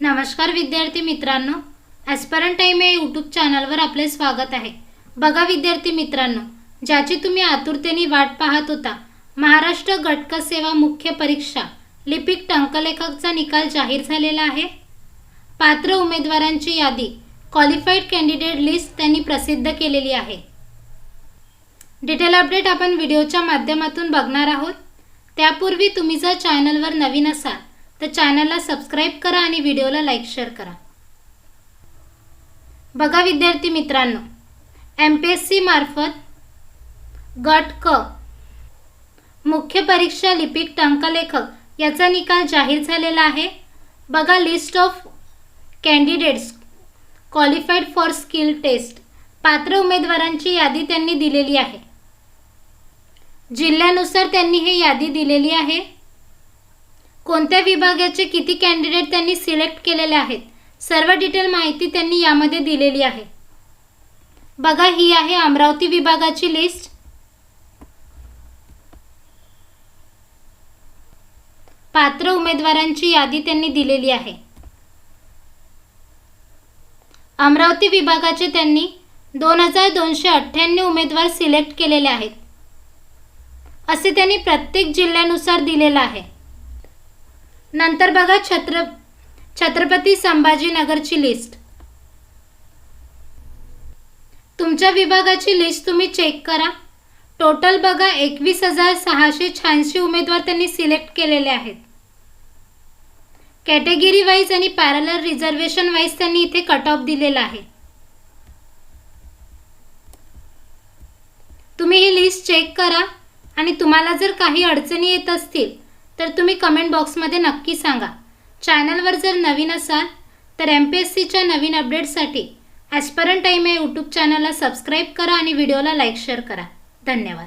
नमस्कार विद्यार्थी मित्रांनो ॲस्परन टाईम या यूट्यूब चॅनलवर आपले स्वागत आहे. बघा विद्यार्थी मित्रांनो ज्याची तुम्ही आतुरतेने वाट पाहत होता महाराष्ट्र गटक सेवा मुख्य परीक्षा लिपिक टंकलेखकचा निकाल जाहीर झालेला आहे. पात्र उमेदवारांची यादी क्वालिफाईड कॅन्डिडेट लिस्ट त्यांनी प्रसिद्ध केलेली आहे. डिटेल अपडेट आपण व्हिडिओच्या माध्यमातून बघणार आहोत. त्यापूर्वी तुम्ही जर चॅनलवर नवीन असाल तर चॅनलला सबस्क्राईब करा आणि व्हिडिओला लाईक शेअर करा. बघा विद्यार्थी मित्रांनो एम पी एस सी मार्फत गट क मुख्य परीक्षा लिपिक टंकलेखक याचा निकाल जाहीर झालेला आहे. बघा list of candidates qualified for skill test पात्र उमेदवारांची यादी त्यांनी दिलेली आहे. जिल्ह्यानुसार त्यांनी ही यादी दिलेली आहे. कोणत्या विभागाचे किती कॅन्डिडेट त्यांनी सिलेक्ट केलेले आहेत? सर्व डिटेल माहिती त्यांनी यामध्ये दिलेली आहे. बघा ही आहे अमरावती विभागाची लिस्ट पात्र उमेदवारांची यादी त्यांनी दिलेली आहे. अमरावती विभागाचे त्यांनी दोन हजार दोनशे अठ्ठ्याण्णव उमेदवार सिलेक्ट केलेले आहेत. असे त्यांनी प्रत्येक जिल्ह्यानुसार दिलेलं आहे. नंतर बघा छत्र छत्रपती संभाजीनगरची लिस्ट तुमच्या विभागाची लिस्ट तुम्ही चेक करा. टोटल बघा एकवीस हजार सहाशे शहाऐंशी उमेदवार त्यांनी सिलेक्ट केलेले आहेत. कॅटेगरी वाईज आणि पॅरलर रिझर्वेशन वाईज त्यांनी इथे कट ऑफ दिलेला आहे. तुम्ही ही लिस्ट चेक करा आणि तुम्हाला जर काही अडचणी येत असतील तर तुम्ही कमेंट बॉक्समध्ये नक्की सांगा. चॅनलवर जर नवीन असाल तर एम पी एस सीच्या नवीन अपडेटसाठी ॲस्परंट टाईम या यूट्यूब चॅनलला सबस्क्राईब करा आणि व्हिडिओला लाईक शेअर करा. धन्यवाद.